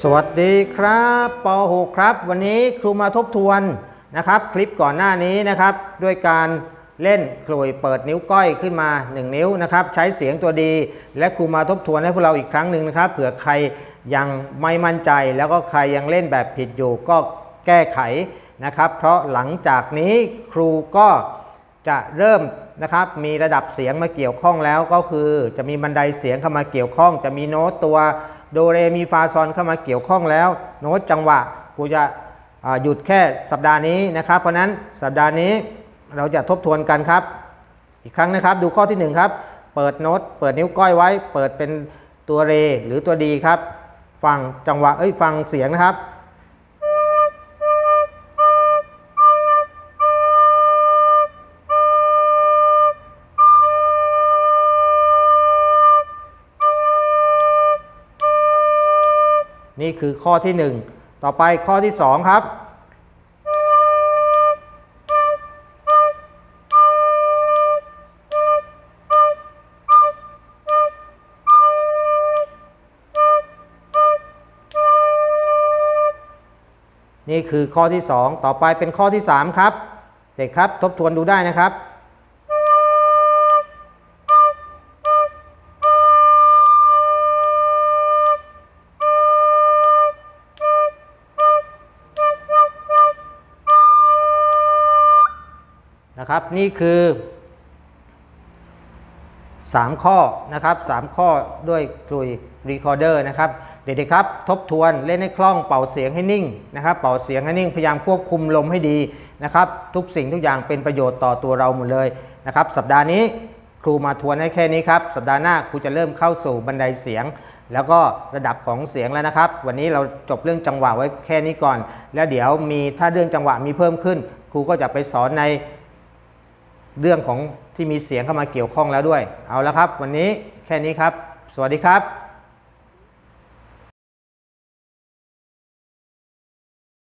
สวัสดีครับป .6 ครับ วันนี้ครูมาทบทวนนะครับ คลิปก่อนหน้านี้นะครับ ด้วยการเล่นคลุยเปิดนิ้วก้อยขึ้นมา 1 นิ้วนะครับ ใช้เสียงตัวดี และครูมาทบทวนให้พวกเราอีกครั้งหนึ่งนะครับเผื่อใครยังไม่มั่นใจ แล้วก็ใครยังเล่นแบบผิดอยู่ก็แก้ไขนะครับ เพราะหลังจากนี้ครูก็จะเริ่มนะครับมีระดับเสียงมาเกี่ยวข้องแล้วก็คือจะมีบันไดเสียงเข้ามาเกี่ยวข้อง จะมีโน้ตตัว โดเรมีฟาซอนเข้ามาเกี่ยวข้องแล้ว โน้ตจังหวะกูจะหยุดแค่สัปดาห์นี้นะครับ เพราะฉะนั้นสัปดาห์นี้เราจะทบทวนกันครับ อีกครั้งนะครับดูข้อที่ 1 ครับ เปิดโน้ตเปิดนิ้วก้อยไว้ เปิดเป็นตัวเรหรือตัวดีครับ ฟังจังหวะเอ้ยฟังเสียงนะครับ นี่คือข้อที่ 1 ต่อไปข้อที่ 2 ครับ นี่คือข้อที่ 2 ต่อไปเป็นข้อที่ 3 ครับ เด็กครับทบทวนดูได้นะครับ นะครับนี่คือ 3 ข้อนะครับ 3 ข้อด้วยคลุยรีคอร์เดอร์นะครับเด็กๆครับ ทบทวนเล่นให้คล่องเป่าเสียงให้นิ่งนะครับ เป่าเสียงให้นิ่งพยายามควบคุมลมให้ดีนะครับ ทุกสิ่งทุกอย่างเป็นประโยชน์ต่อตัวเราหมดเลยนะครับ สัปดาห์นี้ครูมาทวนให้แค่นี้ครับ สัปดาห์หน้าครูจะเริ่มเข้าสู่บันไดเสียง แล้วก็ระดับของเสียงแล้วนะครับ วันนี้เราจบเรื่องจังหวะไว้แค่นี้ก่อน แล้วเดี๋ยวมีถ้าเรื่องจังหวะมีเพิ่มขึ้น ครูก็จะไปสอนใน เรื่องของที่มีเสียงเข้ามาเกี่ยวข้องแล้วด้วย เอาละครับ วันนี้แค่นี้ครับ สวัสดีครับ